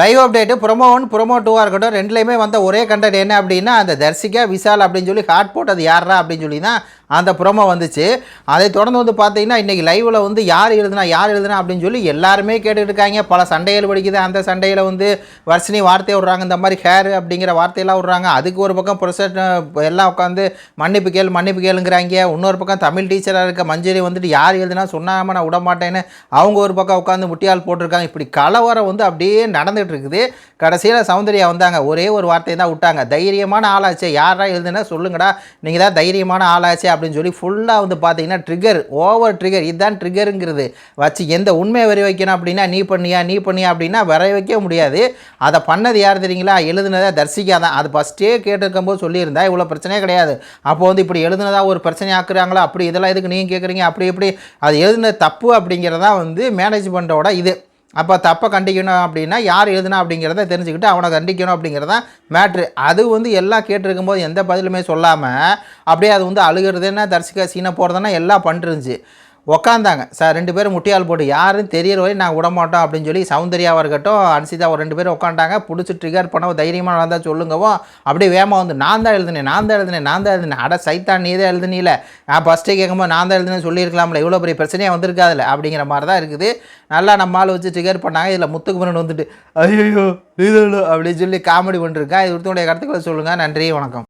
Live update promo one promo டூவாக இருக்கட்டும். ரெண்டுலேயுமே வந்த ஒரே கண்டென்ட் என்ன அப்படின்னா அந்த தர்சிகா விஷால் அப்படின்னு சொல்லி ஹாட் போட்டது யாரா அப்படின்னு சொல்லி தான் அந்த ப்ரொமோ வந்துச்சு. அதை தொடர்ந்து வந்து பார்த்தீங்கன்னா இன்றைக்கி லைவில் வந்து யார் எழுதுனா யார் எழுதுனா அப்படின்னு சொல்லி எல்லாருமே கேட்டுட்டு இருக்காங்க. பல சண்டைகள் படிக்குது அந்த சண்டையில் வந்து வர்ஷினி வார்த்தையை விட்றாங்க. இந்த மாதிரி ஹேர் அப்படிங்கிற வார்த்தையெல்லாம் விட்றாங்க. அதுக்கு ஒரு பக்கம் ப்ரொசட் எல்லாம் உட்காந்து மன்னிப்பு கேள் மன்னிப்பு கேளுங்கிறாங்க. இன்னொரு பக்கம் தமிழ் டீச்சராக இருக்க மஞ்சரி வந்துட்டு யார் எழுதுனா சொன்னாமல் நான் விட மாட்டேன்னு அவங்க ஒரு பக்கம் உட்காந்து முட்டியால் போட்டிருக்காங்க. இப்படி கலவரம் வந்து அப்படியே நடந்து நடந்துட்டு இருக்குது. கடைசியில் சௌந்தர்யா வந்தாங்க. ஒரே ஒரு வார்த்தையை தான் விட்டாங்க. தைரியமான ஆளாச்சே. யாரா எழுதுனா? சொல்லுங்கடா. நீங்கள் தான் தைரியமான ஆளாச்சே அப்படின்னு சொல்லி ஃபுல்லாக வந்து பார்த்தீங்கன்னா ட்ரிகர் ஓவர் ட்ரிகர் இதுதான் ட்ரிகருங்கிறது வச்சு எந்த உண்மையை வரி வைக்கணும் அப்படின்னா நீ பண்ணியா நீ பண்ணியா அப்படின்னா வர வைக்க முடியாது. அதை பண்ணது யார் தெரியுங்களா? எழுதுனதா தர்சிகா தான். அது ஃபஸ்ட்டே கேட்டிருக்கும்போது சொல்லியிருந்தா இவ்வளோ பிரச்சனையே கிடையாது. அப்போ வந்து இப்படி எழுதுனதா ஒரு பிரச்சனை ஆக்குறாங்களா? அப்படி இதெல்லாம் எதுக்கு நீங்கள் கேட்குறீங்க அப்படி இப்படி. அது எழுதுனது தப்பு அப்படிங்கிறதான் வந்து மேனேஜ்மெண்ட்டோட இது. அப்போ தப்பை கண்டிக்கணும் அப்படின்னா யார் எழுதுனா அப்படிங்கிறத தெரிஞ்சுக்கிட்டு அவனை கண்டிக்கணும் அப்படிங்கிறதான் மேட்ரு அது வந்து எல்லாம் கேட்டிருக்கும் போது எந்த பதிலுமே சொல்லாமல் அப்படியே அது வந்து அழுகிறதுன்னா தரிசிக்க சீனை போகிறதுனா எல்லாம் பண்ணிருந்துச்சு. உக்காந்தாங்க. சார் ரெண்டு பேரும் முட்டியால் போட்டு யாரும் தெரியற வரையும் நாங்கள் விட மாட்டோம் அப்படின்னு சொல்லி சௌந்தர்யாவாக இருக்கட்டும் அன்சிதா ஒரு ரெண்டு பேரும் உட்காண்டாங்க பிடிச்சி ட்ரிகர் பண்ண தைரியமாக நடந்தால் சொல்லுங்கவோ அப்படியே வேகமாக வந்து நான் தான் எழுதுனேன் நான் தான் எழுதுனேன் நான் தான் எழுதுனேன். அட சைத்தான் நீ தான் எழுதுனீல. நான் ஃபஸ்ட்டே கேட்கும்போது நான் தான் எழுதுனேன்னு சொல்லியிருக்கலாம்ல இவ்வளோ பெரிய பிரச்சனையாக வந்திருக்காதுல்ல அப்படிங்கிற மாதிரி தான் இருக்குது. நல்லா நம்ம ஆள் வச்சு ட்ரிகர் பண்ணாங்க. இதில் முத்துக்குமரன் வந்துட்டு ஐயோ அப்படின்னு சொல்லி காமெடி பண்ணிருக்கேன் இது ஒருத்தனுடைய கருத்துக்களை சொல்லுங்கள் நன்றி வணக்கம்.